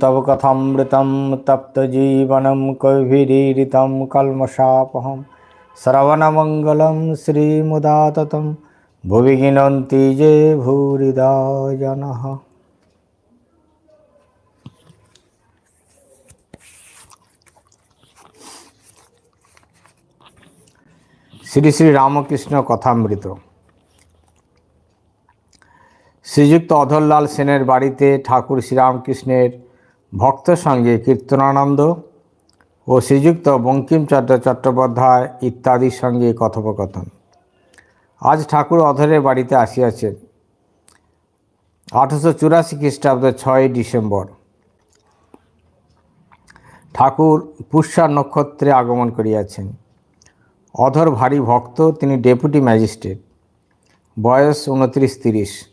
তব কথামৃতম তপ্তজীবনম কৈভিরীরিতম কলমশাপহম শ্রবণমঙ্গলম শ্রীমুদাততম ভুবি গিনন্তি যে ভূরিদা শ্রী শ্রী রামকৃষ্ণ কথামৃত শ্রীযুক্ত অধরলাল সেনের বাড়িতে ঠাকুর শ্রীরামকৃষ্ণের ভক্ত সঙ্গে কীর্তনানন্দ ও শ্রীযুক্ত বঙ্কিমচন্দ্র চট্টোপাধ্যায় ইত্যাদির সঙ্গে কথোপকথন। আজ ঠাকুর অধরের বাড়িতে আসিয়াছেন। আঠারোশো চুরাশি খ্রিস্টাব্দ ছয় ডিসেম্বর। ঠাকুর পুষ্যা নক্ষত্রে আগমন করিয়াছেন। অধর ভারী ভক্ত, তিনি ডেপুটি ম্যাজিস্ট্রেট। বয়স উনত্রিশ তিরিশ।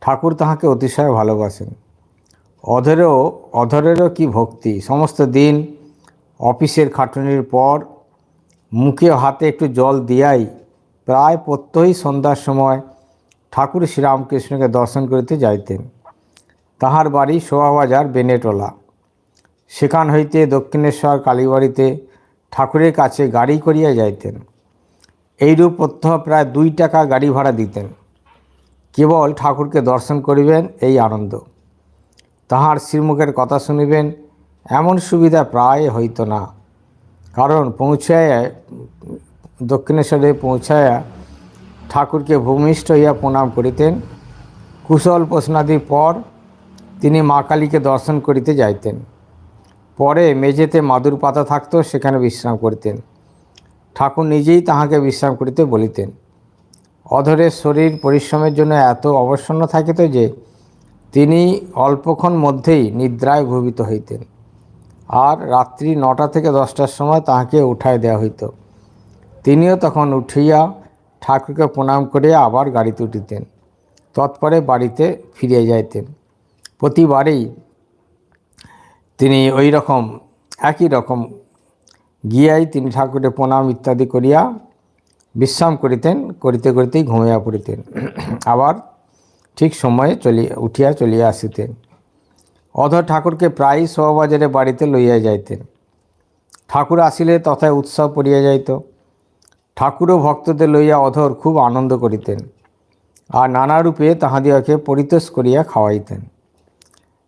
ঠাকুর তাহাকে অতিশয় ভালোবাসেন। অধরেও, অধরেরও কি ভক্তি? সমস্ত দিন অফিসের খাটুনির পর মুখে হাতে একটু জল দিয়াই প্রায় প্রত্যহই সন্ধ্যার সময় ঠাকুর শ্রীরামকৃষ্ণকে দর্শন করিতে যাইতেন। তাহার বাড়ি শোভাবাজার, বেনেটোলা। সেখান হইতে দক্ষিণেশ্বর কালীবাড়িতে ঠাকুরের কাছে গাড়ি করিয়া যাইতেন। এইরূপ প্রত্যহ প্রায় দুই টাকা গাড়ি ভাড়া দিতেন। কেবল ঠাকুরকে দর্শন করিবেন এই আনন্দ। তাহার শ্রীমুখের কথা শুনিবেন, এমন সুবিধা প্রায় হইত না। কারণ পৌঁছায়, দক্ষিণেশ্বরে পৌঁছায়া ঠাকুরকে ভূমিষ্ঠ হইয়া প্রণাম করিতেন। কুশল প্রশ্নাদির পর তিনি মা কালীকে দর্শন করিতে যাইতেন। পরে মেঝেতে মাদুর পাতা থাকত, সেখানে বিশ্রাম করিতেন। ঠাকুর নিজেই তাহাকে বিশ্রাম করিতে বলিতেন। অধরের শরীর পরিশ্রমের জন্য এত অবসন্ন থাকিত যে তিনি অল্পক্ষণ মধ্যেই নিদ্রায় ভূমিত হইতেন। আর রাত্রি নটা থেকে দশটার সময় তাহাকে উঠায় দেওয়া হইত। তিনিও তখন উঠিয়া ঠাকুরকে প্রণাম করিয়া আবার গাড়িতে উঠিতেন তৎপরে বাড়িতে ফিরে যাইতেন। প্রতিবারেই তিনি ওই রকম, একই রকম গিয়াই তিনি ঠাকুরের প্রণাম ইত্যাদি করিয়া বিশ্রাম করিতেন, করিতে করিতেই ঘুমিয়া পড়িতেন। আবার ঠিক সময়ে চলিয়া উঠিয়া চলিয়া আসিতেন। অধর ঠাকুরকে প্রায়ই শোভাবাজারে বাড়িতে লইয়া যাইতেন। ঠাকুর আসিলে তথায় উৎসব পড়িয়া যাইত। ঠাকুরও ভক্তদের লইয়া অধর খুব আনন্দ করিতেন আর নানা রূপে তাহাদিওকে পরিতোষ করিয়া খাওয়াইতেন।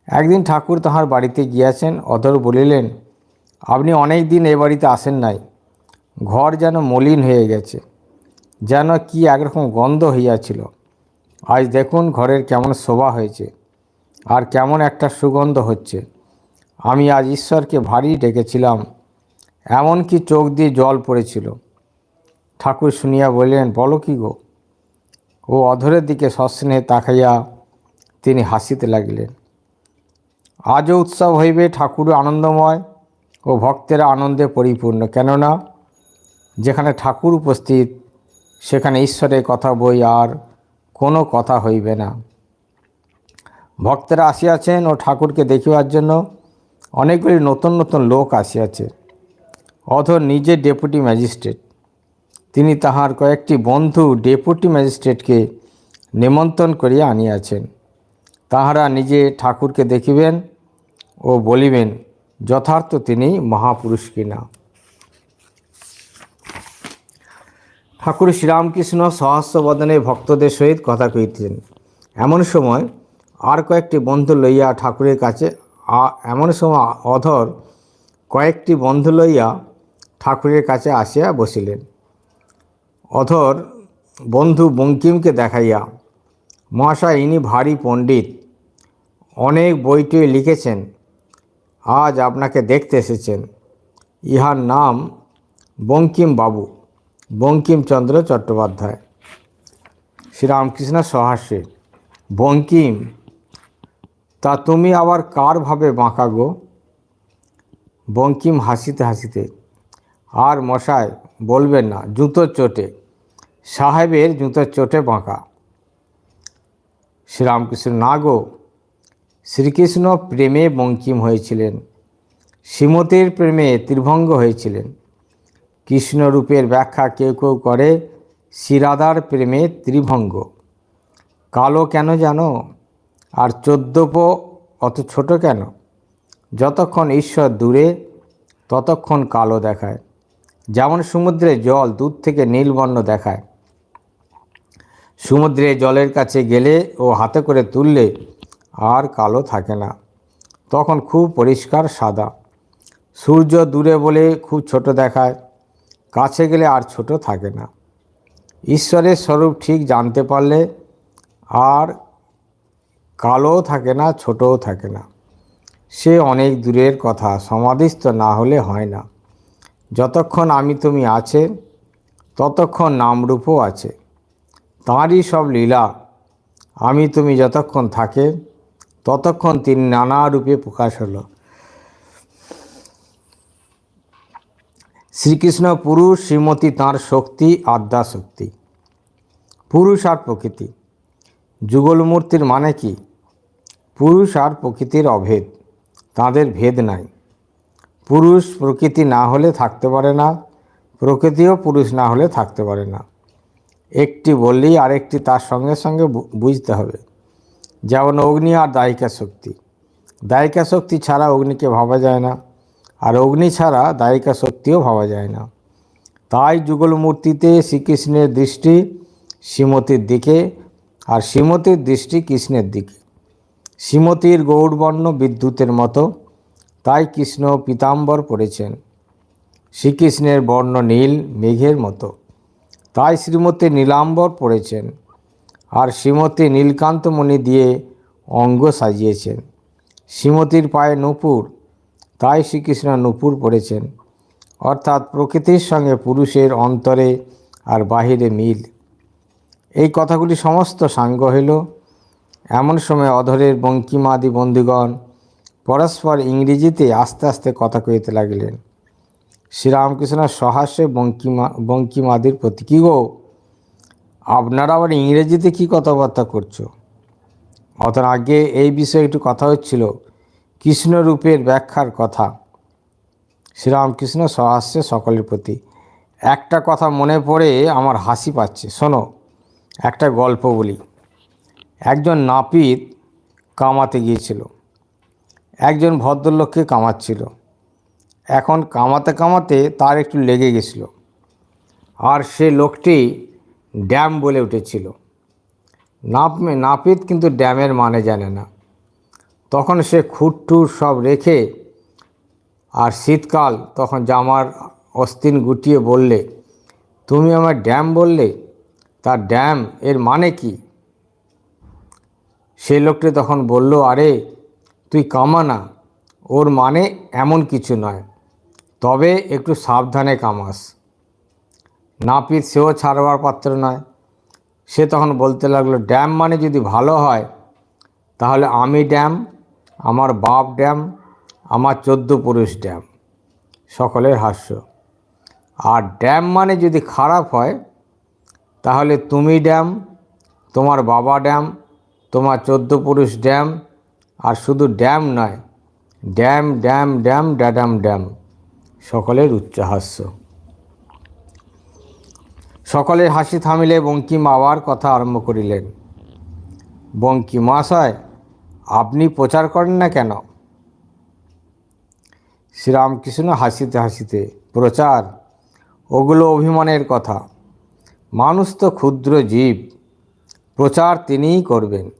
একদিন ঠাকুর তাহার বাড়িতে গিয়াছেন, অধর বলিলেন, আপনি অনেক দিন এ বাড়িতে আসেন নাই। ঘর যেন মলিন হয়ে গেছে। যেন কি একরকম গন্ধ হইয়াছিল। আজ দেখুন ঘরের কেমন শোভা হয়েছে আর কেমন একটা সুগন্ধ হচ্ছে। আমি আজ ঈশ্বরকে ভারী ডেকেছিলাম, এমন কি চোখ দিয়ে জল পড়েছিল। ঠাকুর শুনিয়া বললেন, বলো কি গো? ও অধরের দিকে সস্নেহে তাকাইয়া তিনি হাসিতে লাগিলেন। আজও উৎসব হইবে ঠাকুর আনন্দময় ও ভক্তেরা আনন্দে পরিপূর্ণ। কেননা, যেখানে ঠাকুর উপস্থিত, সেখানে ঈশ্বরের কথা বই আর কোনো কথা হইবে না। ভক্তেরা আসিয়াছেন ও ঠাকুরকে দেখিবার জন্য অনেকগুলি নতুন নতুন লোক আসিয়াছে। অধর নিজে ডেপুটি ম্যাজিস্ট্রেট। তিনি তাহার কয়েকটি বন্ধু ডেপুটি ম্যাজিস্ট্রেটকে নিমন্ত্রণ করিয়া আনিয়াছেন। তাহারা নিজে ঠাকুরকে দেখিবেন ও বলিবেন, যথার্থ তিনি মহাপুরুষ কিনা ঠাকুর শ্রীরামকৃষ্ণ সহস্রবদনে ভক্তদের সহিত কথা কহিতেন এমন সময় আর কয়েকটি বন্ধু লইয়া ঠাকুরের কাছে এমন সময় অধর কয়েকটি বন্ধু লইয়া ঠাকুরের কাছে আসিয়া বসিলেন। অধর বন্ধু বঙ্কিমকে দেখাইয়া, মহাশয়, ইনি ভারী পণ্ডিত। অনেক বইটই লিখেছেন। আজ আপনাকে দেখতে এসেছেন। ইহার নাম বঙ্কিম বাবু বঙ্কিমচন্দ্র চট্টোপাধ্যায়, শ্রীরামকৃষ্ণ সহাস্যে বঙ্কিম, তা তুমি আবার কার ভাবে বাঁকা গো? বঙ্কিম হাসিতে হাসিতে, আর মশায় বলবেন না জুতোর চোটে, সাহেবের জুতোর চোটে বাঁকা। শ্রীরামকৃষ্ণ, না গো, শ্রীকৃষ্ণ প্রেমে বঙ্কিম হয়েছিলেন, শ্রীমতীর প্রেমে ত্রিভঙ্গ হয়েছিলেন। কৃষ্ণরূপের ব্যাখ্যা কেউ কেউ করে, শ্রীরাধার প্রেমে ত্রিভঙ্গ। কালো কেন জানো? আর চোদ্দপো অত ছোট কেন? যতক্ষণ ঈশ্বর দূরে, ততক্ষণ কালো দেখায়। যেমন সমুদ্রে জল দূর থেকে নীলবর্ণ দেখায়। সমুদ্রে জলের কাছে গেলে ও হাতে করে তুললে আর কালো থাকে না। তখন খুব পরিষ্কার সাদা। সূর্য দূরে বলে খুব ছোট দেখায়। কাছে গেলে আর ছোট থাকে না। ঈশ্বরের স্বরূপ ঠিক জানতে পারলে আর কালোও থাকে না, ছোটও থাকে না। সে অনেক দূরের কথা, সমাধিস্থ না হলে হয় না। যতক্ষণ আমি তুমি আছে, ততক্ষণ নামরূপও আছে। তাঁরই সব লীলা, আমি তুমি যতক্ষণ থাকে, ততক্ষণ তিনি নানা রূপে প্রকাশ হলো। শ্রীকৃষ্ণ পুরুষ, শ্রীমতী তাঁর শক্তি, আদ্যা শক্তি। পুরুষ আর প্রকৃতি। যুগল মূর্তির মানে কি? পুরুষ আর প্রকৃতির অভেদ। তাদের ভেদ নাই। পুরুষ প্রকৃতি না হলে থাকতে পারে না, প্রকৃতিও পুরুষ না হলে থাকতে পারে না। একটি বললেই আরেকটি তার সঙ্গে সঙ্গে বুঝতে হবে। যেমন অগ্নি আর দায়িকা শক্তি। দায়িকা শক্তি ছাড়া অগ্নিকে ভাবা যায় না। আর অগ্নি ছাড়া দায়িকা শক্তিও ভাবা যায় না। তাই যুগল মূর্তিতে শ্রীকৃষ্ণের দৃষ্টি শ্রীমতীর দিকে আর শ্রীমতীর দৃষ্টি কৃষ্ণের দিকে। শ্রীমতীর গৌরবর্ণ বিদ্যুতের মতো, তাই কৃষ্ণ পীতাম্বর পড়েছেন। শ্রীকৃষ্ণের বর্ণ নীল, মেঘের মতো, তাই শ্রীমতী নীলাম্বর পড়েছেন আর শ্রীমতী নীলকান্তমণি দিয়ে অঙ্গ সাজিয়েছেন। শ্রীমতীর পায়ে নূপুর তাই শ্রীকৃষ্ণ নূপুর পড়েছেন। অর্থাৎ প্রকৃতির সঙ্গে পুরুষের অন্তরে আর বাহিরে মিল। এই কথাগুলি সমস্ত সাঙ্গ হইল। এমন সময় অধরের বঙ্কিমাদি বন্ধুগণ পরস্পর ইংরেজিতে আস্তে আস্তে কথা কইতে লাগিলেন। শ্রীরামকৃষ্ণ সহাস্যে বঙ্কিমা, বঙ্কিমাদির প্রতি কী গো, আপনারা আবার ইংরেজিতে কী কথাবার্তা করছ? অত আগে এই বিষয়ে একটু কথা হচ্ছিল। কৃষ্ণরূপের ব্যাখ্যার কথা। শ্রীরামকৃষ্ণ সহাস্যে সকলের প্রতি। একটা কথা মনে পড়ে আমার হাসি পাচ্ছে। শোনো, একটা গল্প বলি। একজন নাপিত কামাতে গিয়েছিল। একজন ভদ্রলোককে কামাচ্ছিল। এখন কামাতে কামাতে তার একটু লেগে গেছিল। আর সে লোকটি ড্যাম বলে উঠেছিল। নাপ নাপিত কিন্তু ড্যামের মানে জানে না। তখন সে খুঁটটুর সব রেখে আর শীতকাল তখন জামার অস্তিন গুটিয়ে বললে, তুমি আমার ড্যাম বললে? তার ড্যাম এর মানে কি? সেই লোকটি তখন বলল, আরে, তুই কামা না, ওর মানে এমন কিছু নয়। তবে একটু সাবধানে কামাস। নাপিত সেও ছাড়বার পাত্র নয়। সে তখন বলতে লাগল, ড্যাম মানে যদি ভালো হয়, তাহলে আমি ড্যাম আমার বাপ ড্যাম, আমার চোদ্দ পুরুষ ড্যাম। সকলের হাস্য। আর ড্যাম মানে যদি খারাপ হয়, তাহলে তুমি ড্যাম, তোমার বাবা ড্যাম, তোমার চোদ্দ পুরুষ ড্যাম। আর শুধু ড্যাম নয়, ড্যাম ড্যাম ড্যাম, ড্যাডাম, ড্যাম। সকলের উচ্চহাস্য সকলের হাসি থামিলে বঙ্কিম আবার কথা আরম্ভ করিলেন। বঙ্কিম মহাশয় আপনি প্রচার করেন না কেন? শ্রীরামকৃষ্ণ হাসিতে হাসিতে, প্রচার, ওগুলো অভিমানের কথা। মানুষ তো ক্ষুদ্র জীব, প্রচার তিনিই করবেন।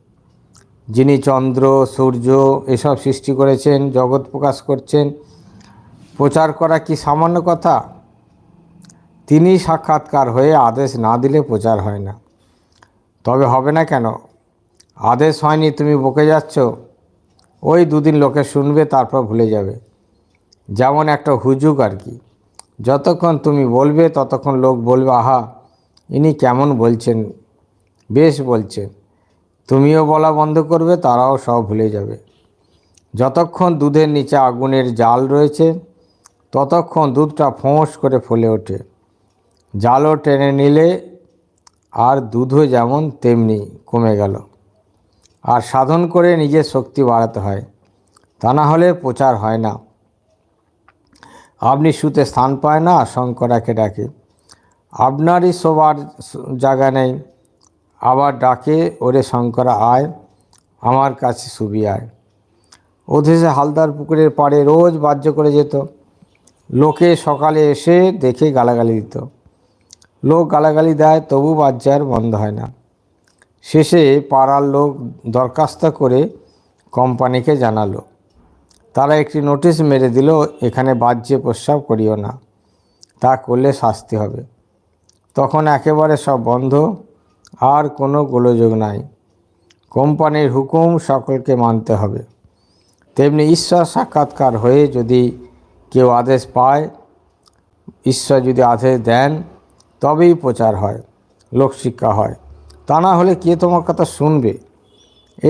যিনি চন্দ্র, সূর্য এসব সৃষ্টি করেছেন, জগৎ প্রকাশ করছেন, প্রচার করা কি সামান্য কথা? তিনি সাক্ষাৎকার হয়ে আদেশ না দিলে প্রচার হয় না। তবে হবে না কেন? আদেশ হয়নি, তুমি বকে যাচ্ছ। ওই দুদিন লোকে শুনবে, তারপর ভুলে যাবে। যেমন একটা হুজুক আর কি। যতক্ষণ তুমি বলবে, ততক্ষণ লোক বলবে, আহা, ইনি কেমন বলছেন? বেশ বলছেন তুমিও বলা বন্ধ করবে, তারাও সব ভুলে যাবে। যতক্ষণ দুধের নিচে আগুনের জাল রয়েছে, ততক্ষণ দুধটা ফোঁস করে ফুলে ওঠে। জালও টেনে নিলে আর দুধও যেমন তেমনি কমে গেল। আর সাধন করে নিজের শক্তি বাড়াতে হয়। তা না হলে প্রচার হয় না। আপনি শুতে স্থান পায় না, শঙ্করাকে ডাকে। আপনারই শোবার জায়গা নেই। আবার ডাকে, ওরে শঙ্করা, আয়। আমার কাছে শুবি আয়। অধেসে হালদার পুকুরের পাড়ে রোজ বাহ্য করে যেত। লোকে সকালে এসে দেখে গালাগালি দিত। লোক গালাগালি দেয়, তবু বাচ্চার বন্ধ হয় না। শেষে পাড়ার লোক দরখাস্ত করে কোম্পানিকে জানালো। তারা একটি নোটিশ মেরে দিল, এখানে বাহ্যে প্রস্রাব করিও না, তা করলে শাস্তি হবে। তখন একেবারে সব বন্ধ, আর কোনো গোলযোগ নাই। কোম্পানির হুকুম সকলকে মানতে হবে। তেমনি ঈশ্বর সাক্ষাৎকার হয়ে যদি কেউ আদেশ পায়, ঈশ্বর যদি আদেশ দেন, তবেই প্রচার হয়, লোকশিক্ষা হয়। তা না হলে কে তোমার কথা শুনবে?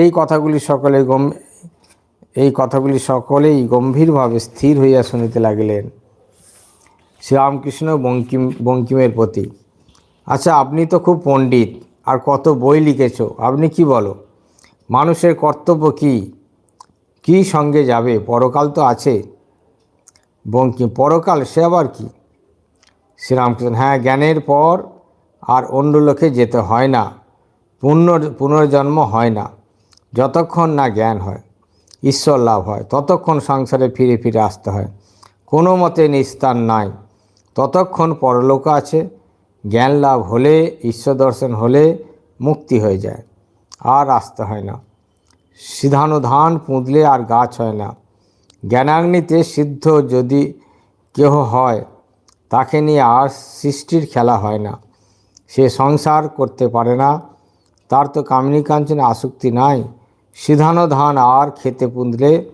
এই কথাগুলি সকলে গম, এই কথাগুলি সকলেই গম্ভীরভাবে স্থির হইয়া শুনিতে লাগিলেন। শ্রীরামকৃষ্ণ বঙ্কিম, বঙ্কিমের প্রতি আচ্ছা আপনি তো খুব পণ্ডিত, আর কত বই লিখেছ, আপনি কি বলো? মানুষের কর্তব্য কি? কি সঙ্গে যাবে? পরকাল তো আছে। বঙ্কিম, পরকাল, সে আবার কি? শ্রীরামকৃষ্ণ হ্যাঁ জ্ঞানের পর আর অন্য লোকে যেতে হয় না। পুনর পুনর্জন্ম হয় না। যতক্ষণ না জ্ঞান হয়, ঈশ্বর লাভ হয়, ততক্ষণ সংসারে ফিরে ফিরে আসতে হয়। কোনো মতে নিস্তার নাই। ততক্ষণ পরলোক আছে। জ্ঞান লাভ হলে, ঈশ্বর দর্শন হলে মুক্তি হয়ে যায়। আর আসতে হয় না। সিধানো ধান পুঁতলে আর গাছ হয় না। জ্ঞানাগ্নিতে সিদ্ধ যদি কেহ হয়, তাকে নিয়ে আর সৃষ্টির খেলা হয় না। সে সংসার করতে পারে না। তার তো কামিনী কাঞ্চনে আসক্তি নাই। সিধানো ধান আর খেতে পুঁদলে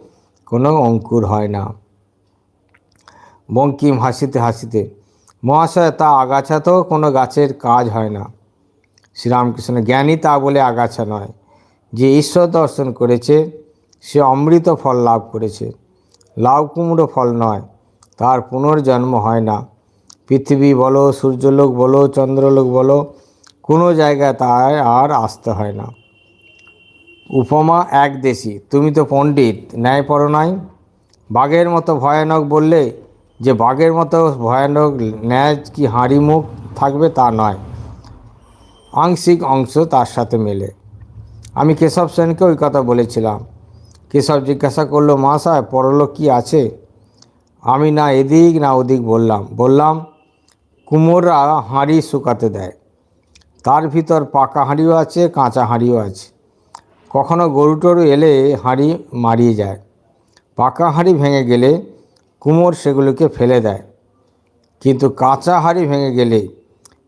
কোনো অঙ্কুর হয় না। বঙ্কিম হাসিতে হাসিতে, মহাশয়, তা আগাছা তো কোনো গাছের কাজ হয় না। শ্রীরামকৃষ্ণ জ্ঞানী তা বলে আগাছা নয়। যে ঈশ্বর দর্শন করেছে, সে অমৃত ফল লাভ করেছে। লাউ কুমড়ো ফল নয়, তার পুনর্জন্ম হয় না। পৃথিবী বলো, সূর্যলোক বলো, চন্দ্রলোক বলো কোনো জায়গায় তার আর আসতে হয় না। উপমা এক দেশি, তুমি তো পণ্ডিত, ন্যায় পড়ো নাই। বাঘের মতো ভয়ানক বললে যে বাঘের মতো ভয়ানক ন্যায় কি হাঁড়ি মুখ থাকবে তা নয়। আংশিক অংশ তার সাথে মেলে। আমি কেশব সেনকে ওই কথা বলেছিলাম। কেশব জিজ্ঞাসা করল, মা সাহেব, পরলোক কি আছে? আমি না এদিক না ওদিক বললাম। বললাম, কুমোররা হাঁড়ি শুকাতে দেয়। তার ভিতর পাকা হাঁড়িও আছে, কাঁচা হাঁড়িও আছে। কখনো গরু টরু এলে হাঁড়ি মারিয়ে যায়। পাকা হাঁড়ি ভেঙে গেলে কুমোর সেগুলোকে ফেলে দেয়। কিন্তু কাঁচা হাঁড়ি ভেঙে গেলে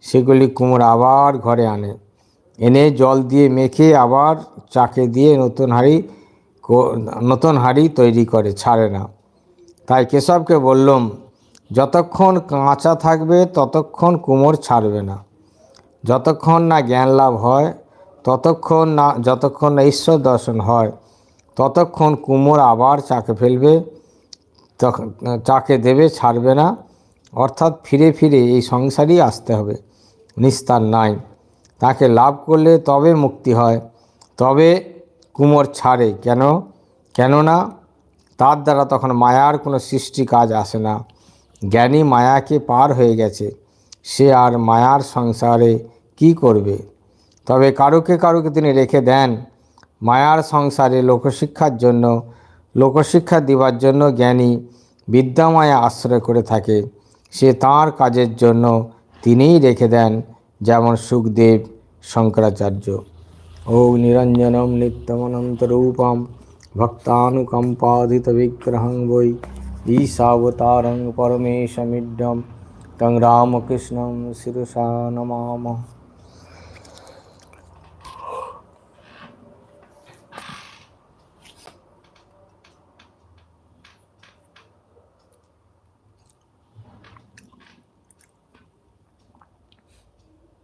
সেগুলি কুমোর আবার ঘরে আনে। এনে জল দিয়ে মেখে আবার চাকে দিয়ে নতুন হাঁড়ি নতুন হাঁড়ি তৈরি করে, ছাড়ে না। তাই কেশবকে বললাম, যতক্ষণ কাঁচা থাকবে, ততক্ষণ কুমোর ছাড়বে না। যতক্ষণ না জ্ঞান লাভ হয়, ততক্ষণ না, যতক্ষণ না ঈশ্বর দর্শন হয়, ততক্ষণ কুমোর আবার চাকে ফেলবে তখন চাকে দেবে, ছাড়বে না। অর্থাৎ ফিরে ফিরে এই সংসারই আসতে হবে। নিস্তার নাই। তাকে লাভ করলে তবে মুক্তি হয়, তবে কুমোর ছাড়ে। কেন? কেননা তার দ্বারা তখন মায়ার কোনো সৃষ্টি কাজ আসে না। জ্ঞানী মায়াকে পার হয়ে গেছে। সে আর মায়ার সংসারে কি করবে? তবে কারুকে কারুকে তিনি রেখে দেন। মায়ার সংসারে লোকশিক্ষার জন্য, লোকশিক্ষা দিবার জন্য জ্ঞানী বিদ্যামায়া আশ্রয় করে থাকে। সে তাঁর কাজের জন্য তিনিই রেখে দেন, যেমন সুখদেব শঙ্করাচার্য। ও নিরঞ্জনম নিত্যমনন্তরূপম ভক্তানুকম্পাধিত বিগ্রহং বৈ ঈশাবতারং পরমেশমিড্যম তং রামকৃষ্ণম শিরসা নমামः